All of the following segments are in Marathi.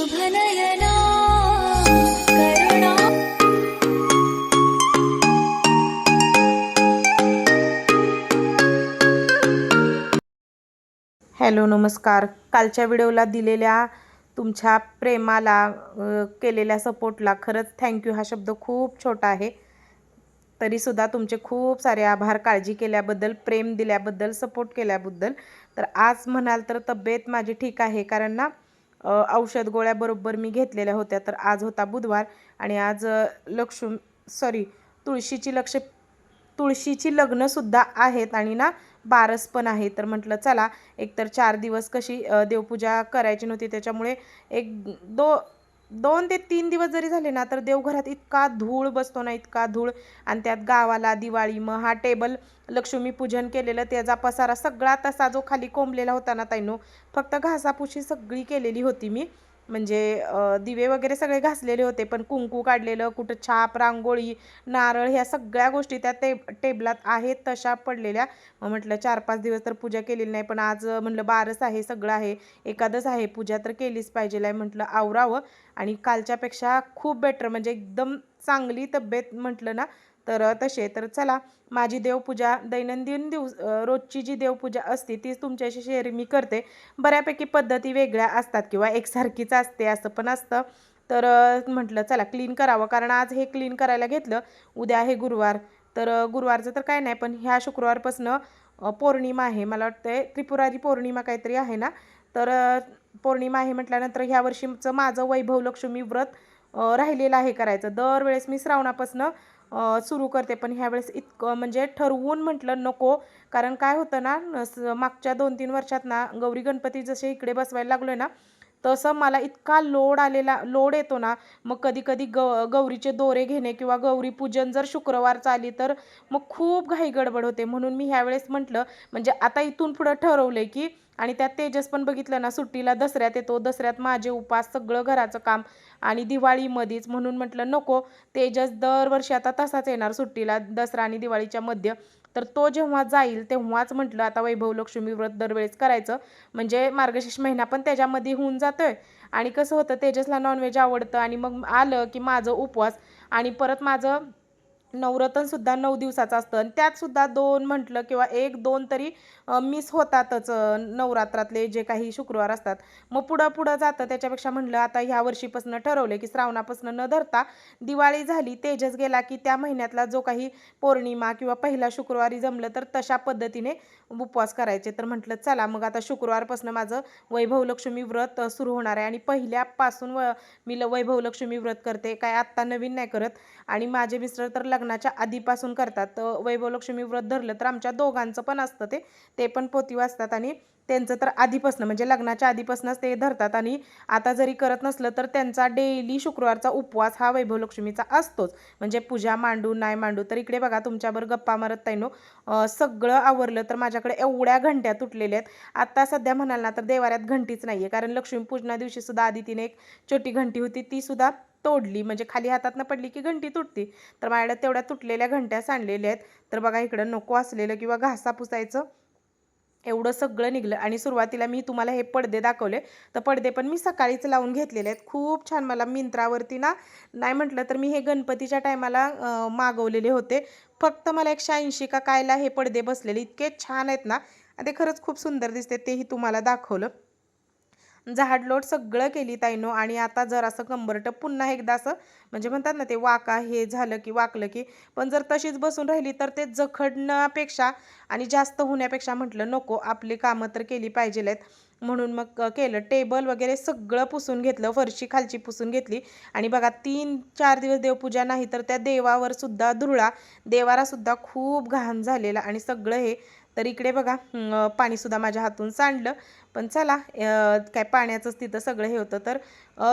शुभनयना करुणा। हॅलो नमस्कार. कालच्या व्हिडिओला दिलेल्या तुमच्या प्रेमाला केलेल्या सपोर्टला खरंच थँक्यू हा शब्द खूप छोटा आहे. तरीसुद्धा तुमचे खूप सारे आभार. काळजी केल्याबद्दल प्रेम दिल्याबद्दल सपोर्ट केल्याबद्दल. तर आज म्हणाल तर तब्येत माझी ठीक आहे. कारण ना औषध गोळ्याबरोबर मी घेतलेल्या होत्या. तर आज होता बुधवार आणि आज लक्ष्म लक्ष्मी सॉरी तुळशीची लक्ष तुळशीची लग्नसुद्धा आहेत आणि ना बारस पण आहे. तर म्हटलं चला एकतर चार दिवस कशी देवपूजा करायची नव्हती त्याच्यामुळे एक दो दोन ते तीन दिवस जरी झाले ना तर देवघरात इतका धूळ बसतो ना इतका धूळ. आणि त्यात गावाला दिवाळी मग हा टेबल लक्ष्मीपूजन केलेलं त्याचा पसारा सगळा तसा जो खाली कोंबलेला होता ना ताईनो फक्त घासापुशी सगळी केलेली होती मी. म्हणजे दिवे वगैरे सगळे घासलेले होते पण कुंकू काढलेलं कुठं छाप रांगोळी नारळ ह्या सगळ्या गोष्टी त्या टे टेबलात आहेत तशा पडलेल्या. मग म्हटलं चार पाच दिवस तर पूजा केलेली नाही पण आज म्हटलं बारस आहे सगळं आहे एकादश आहे पूजा तर केलीच पाहिजे आहे. म्हटलं आवरावं. आणि कालच्यापेक्षा खूप बेटर म्हणजे एकदम चांगली तब्येत म्हटलं ना तर तसे तर चला माझी देवपूजा दैनंदिन दिवस रोजची जी देवपूजा असते तीच तुमच्याशी शेअर मी करते. बऱ्यापैकी पद्धती वेगळ्या असतात किंवा एकसारखीच असते असं पण असतं. तर म्हटलं चला क्लीन करावं कारण आज हे क्लीन करायला घेतलं उद्या आहे गुरुवार. तर गुरुवारचं तर काय नाही पण ह्या शुक्रवारपासनं पौर्णिमा आहे मला वाटतं त्रिपुरारी पौर्णिमा काहीतरी आहे ना? तर पौर्णिमा आहे म्हटल्यानंतर ह्या वर्षीचं माझं वैभव लक्ष्मी व्रत राहिलेलं आहे करायचं. दरवेळेस मी श्रावणापासनं सुरू करते. पण ह्यावेळेस इतकं म्हणजे ठरवून म्हटलं नको. कारण काय होतं ना स- मागच्या दोन तीन वर्षात ना गौरी गणपती जसे इकडे बसवायला लागलोय ना तसं मला इतका लोड आलेला लोड येतो ना मग कधी कधी ग गौरीचे दोरे घेणे किंवा गौरी पूजन जर शुक्रवारचं आली तर मग खूप घाई गडबड होते. म्हणून मी ह्यावेळेस म्हटलं म्हणजे आता इथून पुढं ठरवलं आहे की आणि त्यात तेजस पण बघितलं ना सुट्टीला दसऱ्यात येतो दसऱ्यात माझे उपास सगळं घराचं काम आणि दिवाळीमध्येच म्हणून म्हटलं नको तेजस दरवर्षी आता तसाच येणार सुट्टीला दसरा आणि दिवाळीच्या मध्य. तर तो जेव्हा जाईल तेव्हाच म्हटलं आता वैभव लक्ष्मी व्रत दरवेळेस करायचं. म्हणजे मार्गशीर्ष महिना पण त्याच्यामध्ये होऊन जातोय. आणि कसं होतं तेजसला नॉनव्हेज आवडतं आणि मग आलं की माझं उपवास आणि परत माझं नवरत्नसुद्धा नऊ दिवसाचं असतं. आणि त्यातसुद्धा दोन म्हटलं किंवा एक दोन तरी मिस होतातच नवरात्रातले जे काही शुक्रवार असतात. मग पुढं पुढं जातं. त्याच्यापेक्षा म्हणलं आता ह्या वर्षीपासून ठरवलं की श्रावणापासून न धरता दिवाळी झाली तेजस गेला की त्या महिन्यातला जो काही पौर्णिमा किंवा पहिला शुक्रवारी जमलं तर तशा पद्धतीने उपवास करायचे. तर म्हटलं चला मग आता शुक्रवारपासून माझं वैभव लक्ष्मी व्रत सुरू होणार आहे. आणि पहिल्यापासून व मी ल वैभव लक्ष्मी व्रत करते. काय आत्ता नवीन नाही करत. आणि माझे मिस्टर तर लग्नाच्या आधीपासून करतात. तर वैभव लक्ष्मी व्रत धरलं तर आमच्या दोघांचं पण असतं ते. ते पण पोती वाचतात आणि त्यांचं तर आधीपासनं म्हणजे लग्नाच्या आधीपासूनच ते धरतात आणि आता जरी करत नसलं तर त्यांचा डेली शुक्रवारचा उपवास हा वैभव लक्ष्मीचा असतोच. म्हणजे पूजा मांडू नाही मांडू तर इकडे बघा तुमच्यावर गप्पा मारत ताईनो. सगळं आवरलं तर माझ्याकडे एवढ्या घंट्या तुटलेल्या आहेत. आता सध्या म्हणाल ना तर देवाऱ्यात घंटीच नाही आहे कारण लक्ष्मीपूजना दिवशी सुद्धा आधी तिने एक छोटी घंटी होती ती सुद्धा तोडली. म्हणजे खाली हातातनं पडली की घंटी तुटती. तर माझ्याकडे तेवढ्या तुटलेल्या घंट्या सांडलेल्या आहेत. तर बघा इकडं नको असलेलं किंवा घासा पुसायचं. एवढं सगळं निघलं. आणि सुरुवातीला मी तुम्हाला हे पडदे दाखवले. तर पडदे पण मी सकाळीच लावून घेतलेले आहेत. खूप छान मला मिंत्रावरती ना नाही म्हटलं तर मी हे गणपतीच्या टायमाला मागवलेले होते. फक्त मला एकशे ऐंशी का कायला हे पडदे बसलेले. इतके छान आहेत ना. ते खरंच खूप सुंदर दिसते तेही तुम्हाला दाखवलं. झाडलोट सगळं केली ताईनो आणि आता जर असं कंबरट पुन्हा एकदा असं म्हणजे म्हणतात ना ते वाका हे झालं की वाकलं की पण जर तशीच बसून राहिली तर ते जखडण्यापेक्षा आणि जास्त होण्यापेक्षा म्हटलं नको आपली कामं तर केली पाहिजेल आहेत. म्हणून मग केलं टेबल वगैरे सगळं पुसून घेतलं फरशी खालची पुसून घेतली. आणि बघा तीन चार दिवस देवपूजा नाही तर त्या देवावर सुद्धा धुळा देवारा सुद्धा खूप घाण झालेला आणि सगळं हे तर इकडे बघा पाणीसुद्धा माझ्या हातून सांडलं. पण चला काय पाण्याचंच तिथं सगळं हे होतं. तर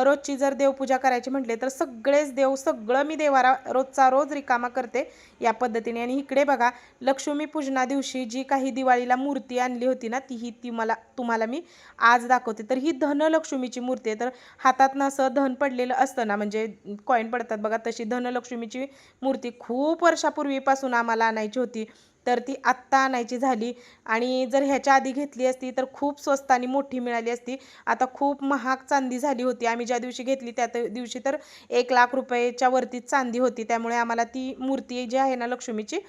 रोजची जर देवपूजा करायची म्हटले तर सगळेच देव सगळं मी देवारा रोजचा रोज रिकामा करते या पद्धतीने. आणि इकडे बघा लक्ष्मी पूजना दिवशी जी काही दिवाळीला मूर्ती आणली होती ना ती ही ती मला तुम्हाला मी आज दाखवते. तर ही धनलक्ष्मीची मूर्ती आहे. तर हातातनं असं धन पडलेलं असतं ना म्हणजे कॉईन पडतात बघा तशी धनलक्ष्मीची मूर्ती खूप वर्षापूर्वीपासून आम्हाला आणायची होती. तर ती आत्ता आणायची झाली. आणि जर ह्याच्या आधी घेतली असती तर खूप स्वस्त आणि मोठी मिळाली असती. आता खूप महाग चांदी झाली होती. आम्ही ज्या दिवशी घेतली त्या दिवशी तर एक लाख रुपयेच्या वरतीच चांदी होती. त्यामुळे आम्हाला ती मूर्ती जी आहे ना लक्ष्मीची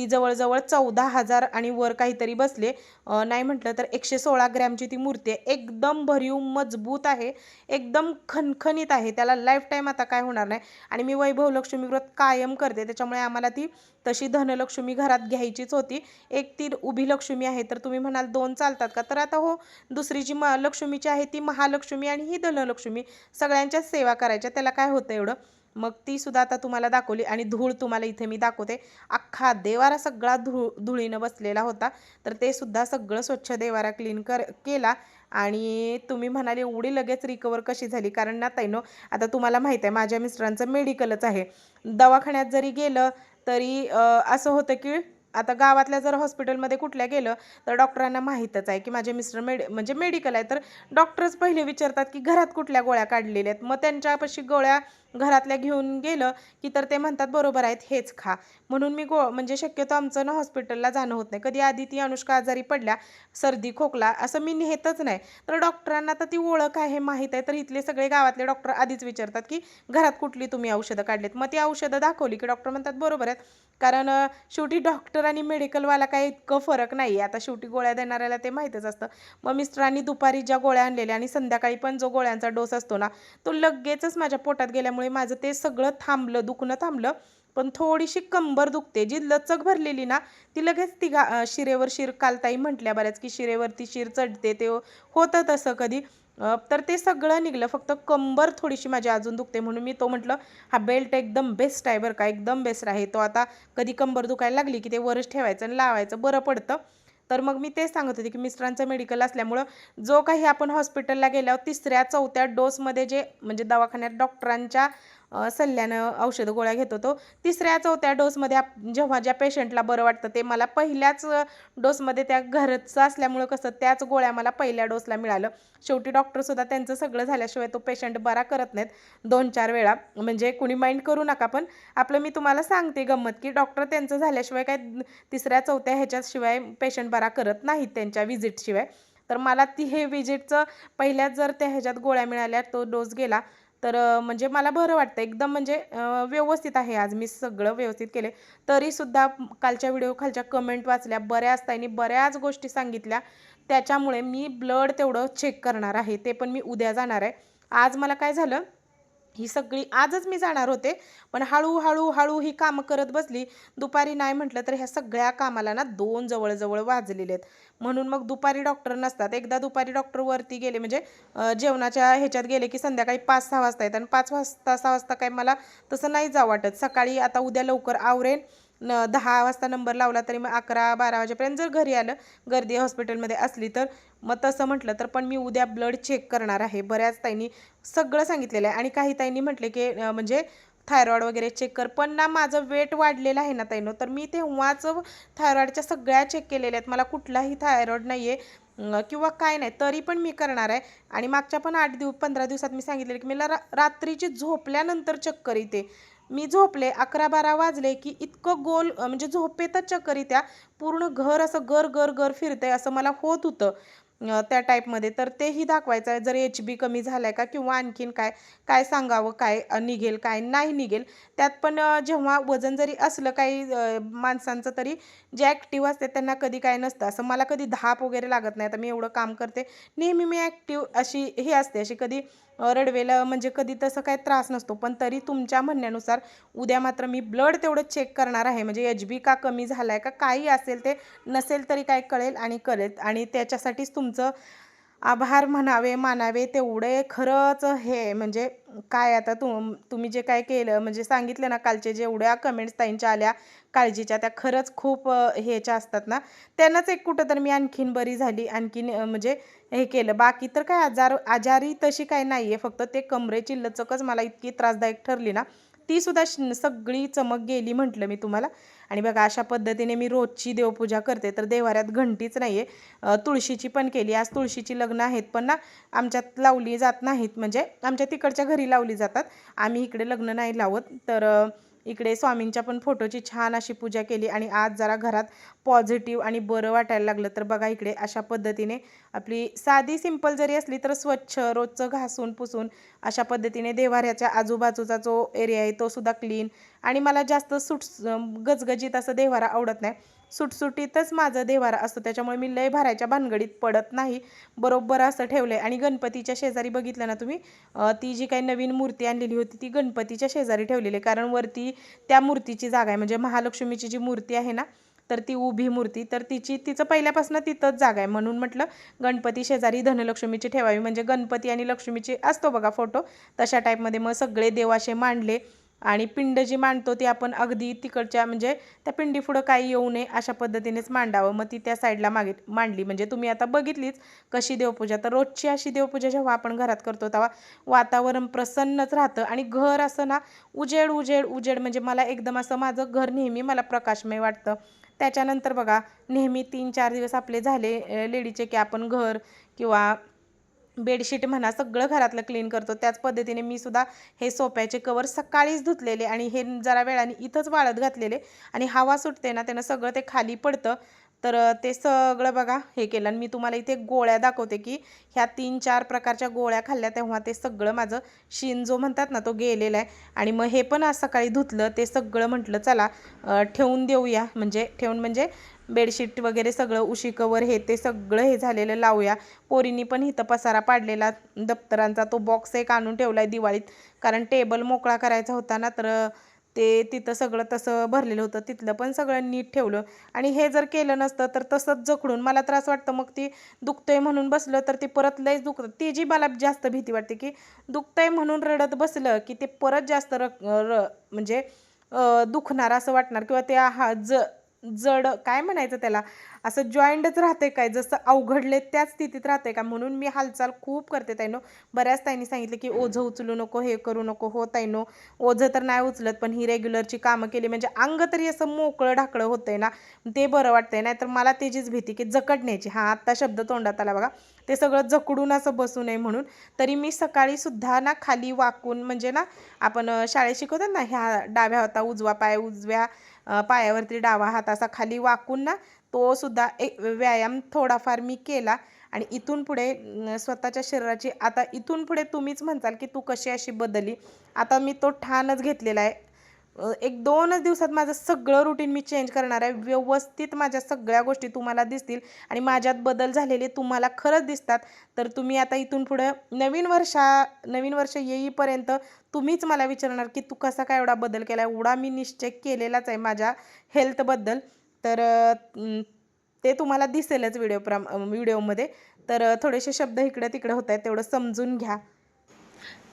ती जवळजवळ चौदा हजार आणि वर काहीतरी बसले. नाही म्हटलं तर एकशे सोळा ग्रॅमची ती मूर्ती आहे. एकदम भरीव मजबूत आहे. एकदम खणखणीत आहे. त्याला लाईफ टाईम आता काय होणार नाही. आणि मी वैभव लक्ष्मी व्रत कायम करते. त्याच्यामुळे आम्हाला ती तशी धनलक्ष्मी घरात घ्यायचीच होती. एक ती उभी लक्ष्मी आहे. तर तुम्ही म्हणाल दोन चालतात का? तर आता हो दुसरी जी म लक्ष्मीची आहे ती महालक्ष्मी आणि ही धनलक्ष्मी. सगळ्यांच्याच सेवा करायच्या. त्याला काय होतं एवढं? मग ती सुद्धा आता तुम्हाला दाखवली आणि धूळ तुम्हाला इथे मी दाखवते. अख्खा देवारा सगळा धूळ धुळीनं बसलेला होता. तर ते सुद्धा सगळं स्वच्छ देवारा क्लीन कर केला. आणि तुम्ही म्हणाले एवढी लगेच रिकवर कशी झाली? कारण ना ताईनो आता तुम्हाला माहीत आहे माझ्या मिस्टरांचं मेडिकलच आहे. दवाखान्यात जरी गेलं तरी असं होतं की आता गावातल्या जर हॉस्पिटलमध्ये कुठल्या गेलं तर डॉक्टरांना माहीतच आहे की माझे मिस्टर मेड म्हणजे मेडिकल आहे. तर डॉक्टरच पहिले विचारतात की घरात कुठल्या गोळ्या काढलेल्या आहेत? मग त्यांच्यापाशी गोळ्या घरातल्या घेऊन गेलं की तर ते म्हणतात बरोबर आहेत हेच खा. म्हणून मी गो म्हणजे शक्यतो आमचं ना हॉस्पिटलला जाणं होत नाही. कधी आधी ती अनुष्का आजारी पडल्या सर्दी खोकला असं मी नेहतच नाही. तर डॉक्टरांना तर ती ओळख आहे माहीत आहे. तर इथले सगळे गावातले डॉक्टर आधीच विचारतात की घरात कुठली तुम्ही औषधं काढलीत? मग ती औषधं दाखवली की डॉक्टर म्हणतात बरोबर आहेत. कारण शेवटी डॉक्टर आणि मेडिकलवाला काही इतकं फरक नाही आहे आता शेवटी गोळ्या देणाऱ्याला ते माहीतच असतं. मग मिस्टरांनी दुपारी ज्या गोळ्या आणलेल्या आणि संध्याकाळी पण जो गोळ्यांचा डोस असतो ना तो लगेचच माझ्या पोटात गेल्यामुळे माझं ते सगळं थांबलं दुखणं थांबलं. पण थोडीशी कंबर दुखते. जी लचक भरलेली ना ती लगेच ती गा शिरेवर शिर कालताई म्हटल्या बऱ्याच की शिरेवरती शिर चढते ते होतं तसं कधी. तर ते सगळं निघलं. फक्त कंबर थोडीशी माझी अजून दुखते म्हणून मी तो म्हटलं हा बेल्ट एकदम बेस्ट आहे बरं का एकदम बेस्ट आहे. तो आता कधी कंबर दुखायला लागली की ते वरच ठेवायचं आणि लावायचं बरं पडतं. तर मग मी तेच सांगत होते की मिस्टरांचं मेडिकल असल्यामुळं जो काही आपण हॉस्पिटलला गेल्यावर तिसऱ्या चौथ्या डोसमध्ये जे म्हणजे दवाखान्यात डॉक्टरांच्या सल्ल्यानं औषधं गोळ्या घेत होतो. तिसऱ्या चौथ्या डोसमध्ये आप जेव्हा ज्या पेशंटला बरं वाटतं ते मला पहिल्याच डोसमध्ये त्या घरचं असल्यामुळं कसं त्याच गोळ्या मला पहिल्या डोसला मिळालं. शेवटी डॉक्टरसुद्धा त्यांचं सगळं झाल्याशिवाय तो पेशंट बरा करत नाहीत. दोन चार वेळा. म्हणजे कुणी माइंड करू नका पण. आपलं मी तुम्हाला सांगते गंमत की डॉक्टर त्यांचं झाल्याशिवाय काय तिसऱ्या चौथ्या ह्याच्याशिवाय पेशंट बरा करत नाहीत त्यांच्या विजिटशिवाय तर मला ती हे विजिटचं पहिल्याच जर त्या ह्याच्यात गोळ्या मिळाल्या तो डोस गेला तर म्हणजे मला बरं वाटतं. एकदम म्हणजे व्यवस्थित आहे आज मी सगळं व्यवस्थित केले. तरीसुद्धा कालच्या व्हिडिओ खालच्या कमेंट वाचल्या बऱ्याच ताईंनी बऱ्याच गोष्टी सांगितल्या. त्याच्यामुळे मी ब्लड तेवढं चेक करणार आहे ते पण मी उद्या जाणार आहे. आज मला काय झालं ही सगळी आजच मी जाणार होते पण हळूहळू हळू ही कामं करत बसली. दुपारी नाही म्हटलं तर ह्या सगळ्या कामाला ना दोन जवळजवळ वाजलेले आहेत. म्हणून मग दुपारी डॉक्टर नसतात. एकदा दुपारी डॉक्टर वरती गेले म्हणजे जेवणाच्या ह्याच्यात गेले की संध्याकाळी पाच सहा वाजता येतात. आणि पाच वाजता सहा वाजता काय मला तसं नाही जावं वाटत. सकाळी आता उद्या लवकर आवरेन. न दहा वाजता नंबर लावला तरी मग अकरा बारा वाजेपर्यंत जर घरी आलं गर्दी हॉस्पिटलमध्ये असली तर मग तसं म्हटलं तर पण मी उद्या ब्लड चेक करणार आहे. बऱ्याच ताईंनी सगळं सांगितलेलं आहे. आणि काही ताईंनी म्हटले की म्हणजे थायरॉइड वगैरे चेक कर. पण ना माझं वेट वाढलेलं आहे ना ताईनो. तर मी तेव्हाच थायरॉईडच्या सगळ्या चेक केलेल्या आहेत. मला कुठलाही थायरॉइड नाही आहे किंवा काय नाही. तरी पण मी करणार आहे. आणि मागच्या पण आठ दिवस पंधरा दिवसात मी सांगितलेलं की मला रा रात्रीची झोपल्यानंतर चक्कर येते मी झोपले अकरा बारा वाजले की इतकं गोल म्हणजे झोपेतच चक्कर येत्या पूर्ण घर असं गर गर गर फिरतंय असं मला होत होतं त्या टाईपमध्ये. तर तेही दाखवायचं आहे जर एच बी कमी झाला आहे का किंवा आणखीन काय काय सांगावं काय निघेल काय नाही निघेल. त्यात पण जेव्हा वजन जरी असलं काही माणसांचं तरी जे ॲक्टिव्ह असते त्यांना कधी काय नसतं. असं मला कधी धाप वगैरे लागत नाही तर मी एवढं काम करते. नेहमी मी ॲक्टिव्ह अशी हे असते अशी कधी रडवेला म्हणजे कधी तसं काही त्रास नसतो. पण तरी तुमच्या म्हणण्यानुसार उद्या मात्र मी ब्लड तेवढं चेक करणार आहे. म्हणजे एच बी का कमी झाला आहे का काही असेल ते नसेल तरी काय कळेल आणि कळेल. आणि त्याच्यासाठीच तुमचं आभार म्हणावे मानावे तेवढे खरंच हे म्हणजे काय आता तुम तुम्ही जे काय केलं म्हणजे सांगितलं ना कालचे जेवढ्या कमेंट्स ताईंच्या आल्या काळजीच्या त्या खरंच खूप ह्याच्या असतात ना. त्यांनाच एक कुठं तर मी आणखीन बरी झाली. आणखीन म्हणजे हे केलं. बाकी तर काय आजार आजारी तशी काय नाही आहे फक्त ते कमरेची लचकच मला इतकी त्रासदायक ठरली ना ती सुद्धा सगळी चमक गेली म्हटलं मी तुम्हाला. आणि बघा अशा पद्धतीने मी रोजची देवपूजा करते. तर देवाऱ्यात घंटीच नाही आहे तुळशीची पण केली. आज तुळशीची लग्न आहेत पण ना आमच्यात लावली जात नाहीत. म्हणजे आमच्या तिकडच्या घरी लावली जातात. आम्ही इकडे लग्न नाही लावत. तर इकडे स्वामींच्या पण फोटोची छान अशी पूजा केली आणि आज जरा घरात पॉझिटिव्ह आणि बरं वाटायला लागलं. तर बघा इकडे अशा पद्धतीने आपली साधी सिंपल जरी असली तर स्वच्छ रोजचं घासून पुसून अशा पद्धतीने देवाऱ्याच्या आजूबाजूचा जो एरिया आहे तो सुद्धा क्लीन आणि मला जास्त सुट गजगजीत असं देवारा आवडत नाही. सुटसुटीतच माझं देवारा असतो. त्याच्यामुळे मी लय भरायच्या भानगडीत पडत नाही. बरोबर असं ठेवलं आहे आणि गणपतीच्या शेजारी बघितलं ना तुम्ही ती जी काही नवीन मूर्ती आणलेली होती ती गणपतीच्या शेजारी ठेवलेली आहे. कारण वरती त्या मूर्तीची जागा आहे. म्हणजे महालक्ष्मीची जी मूर्ती आहे ना तर ती उभी मूर्ती तर तिची तिचं पहिल्यापासून तिथंच जागा आहे. म्हणून म्हटलं गणपती शेजारी धनलक्ष्मीची ठेवावी. म्हणजे गणपती आणि लक्ष्मीची असतो बघा फोटो तशा टाईपमध्ये मग सगळे देवाशे मांडले. आणि पिंड जी मांडतो ती आपण अगदी तिकडच्या म्हणजे त्या पिंडी पुढं काही येऊ नये अशा पद्धतीनेच मांडावं. मग ती त्या साईडला मागे मांडली. म्हणजे तुम्ही आता बघितलीच कशी देवपूजा. तर रोजची अशी देवपूजा जेव्हा आपण घरात करतो तेव्हा वातावरण प्रसन्नच राहतं. आणि घर असं ना उजेड उजेड उजेड म्हणजे मला एकदम असं माझं घर नेहमी मला प्रकाशमय वाटतं. त्याच्यानंतर बघा नेहमी तीन चार दिवस आपले झाले लेडीचे की आपण घर किंवा बेडशीट म्हणा सगळं घरातलं क्लीन करतो. त्याच पद्धतीने मी सुद्धा हे सोप्याचे कवर सकाळीच धुतलेले आणि हे जरा वेळाने इथंच वाळत घातलेले. आणि हवा सुटते ना त्यानं सगळं ते खाली पडतं. तर ते सगळं बघा हे केलं. आणि मी तुम्हाला इथे गोळ्या दाखवते की ह्या तीन चार प्रकारच्या गोळ्या खाल्ल्या तेव्हा ते सगळं माझं शीन जो म्हणतात ना तो गेलेला आहे. आणि मग हे पण आज सकाळी धुतलं ते सगळं म्हटलं चला ठेवून देऊया. म्हणजे ठेवून म्हणजे बेडशीट वगैरे सगळं उशी कवर हे ते सगळं हे झालेलं लावूया. पोरींनी पण इथं पसारा पाडलेला दप्तरांचा. तो बॉक्स एक आणून ठेवला आहे दिवाळीत. कारण टेबल मोकळा करायचा होता ना तर ते तिथं सगळं तसं भरलेलं होतं. तिथलं पण सगळं नीट ठेवलं. आणि हे जर केलं नसतं तर तसंच जखडून. मला त्रास वाटतं मग ती दुखतंय म्हणून बसलं तर ते परत लयच दुखतं ती जी मला जास्त भीती वाटते की दुखतंय म्हणून रडत बसलं की ते परत जास्त र र म्हणजे दुखणार असं वाटणार किंवा ते हा ज जड काय म्हणायचं त्याला? असं जॉईंटच राहते काय? जसं अवघडले त्याच स्थितीत राहते का? म्हणून मी हालचाल खूप करते ताईनो. बऱ्याच ताईंनी सांगितलं की ओझं उचलू नको हे करू नको. हो ताईनो ओझं तर नाही उचलत पण ही रेग्युलरची कामं केली म्हणजे अंग तरी असं मोकळं ढाकळं होतंय ना? ते बरं वाटतंय. नाहीतर मला त्याचीच भीती की जकटण्याची हा आत्ता शब्द तोंडात आला बघा. ते सगळं जकडून असं बसू नये म्हणून. तरी मी सकाळी सुद्धा ना खाली वाकून म्हणजे ना आपण शाळेत शिकवतात ना ह्या डाव्या होता उजवा पाय उजव्या पायावरती डावा हात असा खाली वाकून ना तो सुद्धा एक व्यायाम थोडाफार मी केला. आणि इथून पुढे स्वतःच्या शरीराची आता इथून पुढे तुम्हीच म्हणताल की तू कशी अशी बदलली? आता मी तो ठाणच घेतलेला आहे. एक दोनच दिवसात माझं सगळं रुटीन मी चेंज करणार आहे. व्यवस्थित माझ्या सगळ्या गोष्टी तुम्हाला दिसतील आणि माझ्यात बदल झालेले तुम्हाला खरंच दिसतात. तर तुम्ही आता इथून पुढं नवीन वर्षा नवीन वर्ष येईपर्यंत तुम्हीच मला विचारणार की तू कसा काय एवढा बदल केला एवढा मी निश्चय केलेलाच आहे माझ्या हेल्थबद्दल तर ते तुम्हाला दिसेलच व्हिडिओ प्रम व्हिडिओमध्ये तर थोडेसे शब्द इकडे तिकडे होत आहेत तेवढं समजून घ्या.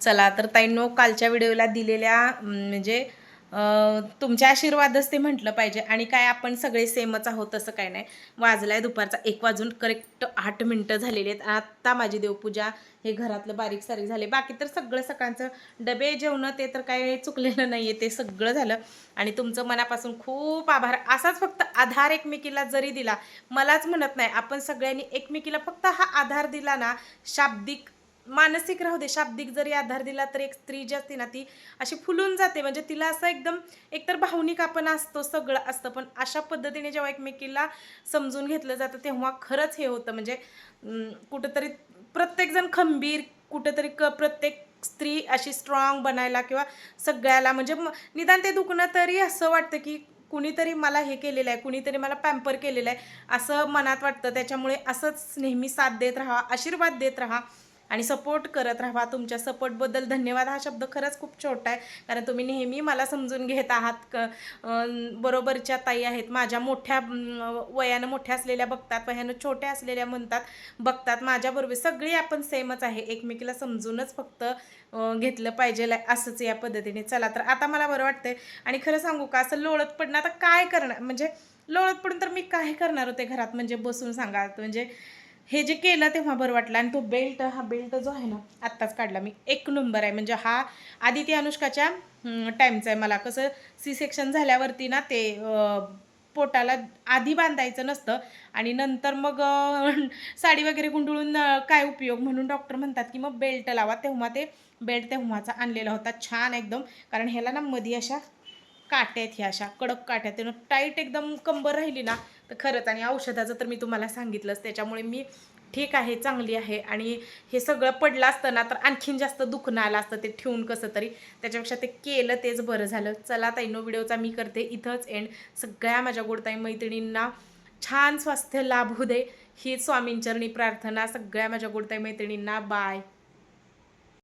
चला तर ताईंनो कालच्या व्हिडिओला दिलेल्या म्हणजे तुमच्या तुमचे आशीर्वादच ते म्हटलं पाहिजे. आणि काय आपण सगळे सेमच आहोत तसं काय नाही. वाजलाय दुपारचा एक वाजून करेक्ट आठ मिनटं झालेली आहेत. आत्ता माझी देवपूजा हे घरातलं बारीक सारीक झाले. बाकी तर सगळं सकाळचं डबे जेवणं ते तर काय चुकलेलं नाही आहे ते सगळं झालं. आणि तुमचं मनापासून खूप आभार. असाच फक्त आधार एकमेकीला जरी दिला मलाच म्हणत नाही. आपण सगळ्यांनी एकमेकीला फक्त हा आधार दिला ना शाब्दिक मानसिक राहू दे शाब्दिक जरी आधार दिला तर एक स्त्री जी असते ना ती अशी फुलून जाते. म्हणजे तिला असं एकदम एकतर भावनिक आपण असतो सगळं असतं पण अशा पद्धतीने जेव्हा एकमेकीला समजून घेतलं जातं तेव्हा खरंच हे होतं. म्हणजे कुठंतरी प्रत्येकजण खंबीर कुठंतरी क प्रत्येक स्त्री अशी स्ट्रॉंग बनायला किंवा सगळ्याला म्हणजे म- निदान ते दुखणं तरी असं वाटतं की कुणीतरी मला हे केलेलं आहे कुणीतरी मला पॅम्पर केलेलं आहे असं मनात वाटतं. त्याच्यामुळे असंच नेहमी साथ देत राहा आशीर्वाद देत राहा. आणि सपोर्ट करत राहा. तुमच्या सपोर्टबद्दल धन्यवाद. हा शब्द खरंच खूप छोटा आहे. कारण तुम्ही नेहमी मला समजून घेत आहात. क बरोबरच्या ताई आहेत. माझ्या मोठ्या वयानं मोठ्या असलेल्या बघतात. वयानं छोट्या असलेल्या म्हणतात बघतात. माझ्याबरोबर सगळी आपण सेमच आहे. एकमेकीला समजूनच फक्त घेतलं पाहिजे असंच या पद्धतीने. चला तर आता मला बरं वाटतंय. आणि खरं सांगू का? असं लोळत पडणं. आता काय करणार? म्हणजे लोळत पडून तर मी काय करणार होते घरात? म्हणजे बसून सांगा. म्हणजे हे जे केलं तेव्हा बरं वाटलं. आणि तो बेल्ट हा बेल्ट जो आहे ना आत्ताच काढला मी. एक नंबर आहे. म्हणजे हा आधी ती अनुष्काच्या टाईमचा आहे. मला कसं सी सेक्शन झाल्यावरती ना ते पोटाला आधी बांधायचं नसतं. आणि नंतर मग साडी वगैरे गुंडळून काय उपयोग म्हणून डॉक्टर म्हणतात की मग बेल्ट लावा. तेव्हा ते बेल्ट तेव्हाचा आणलेला होता. छान एकदम. कारण ह्याला ना मधी अशा काट्या आहेत ह्या अशा कडक काट्या त्यानं टाईट एकदम कंबर राहिली ना तर खरंच आणि औषधाचं तर मी तुम्हाला सांगितलंच त्याच्यामुळे मी ठीक आहे चांगली आहे. आणि हे सगळं पडलं असतं ना तर आणखीन जास्त दुखणं आलं असतं ते ठेवून कसं तरी. त्याच्यापेक्षा ते केलं तेच बरं झालं. चला ताईनो व्हिडिओचा मी करते इथंच एंड सगळ्या माझ्या गोडताई मैत्रिणींना छान स्वास्थ्य लाभ होऊ दे. ही स्वामींचरणी प्रार्थना. सगळ्या माझ्या गोडताई मैत्रिणींना बाय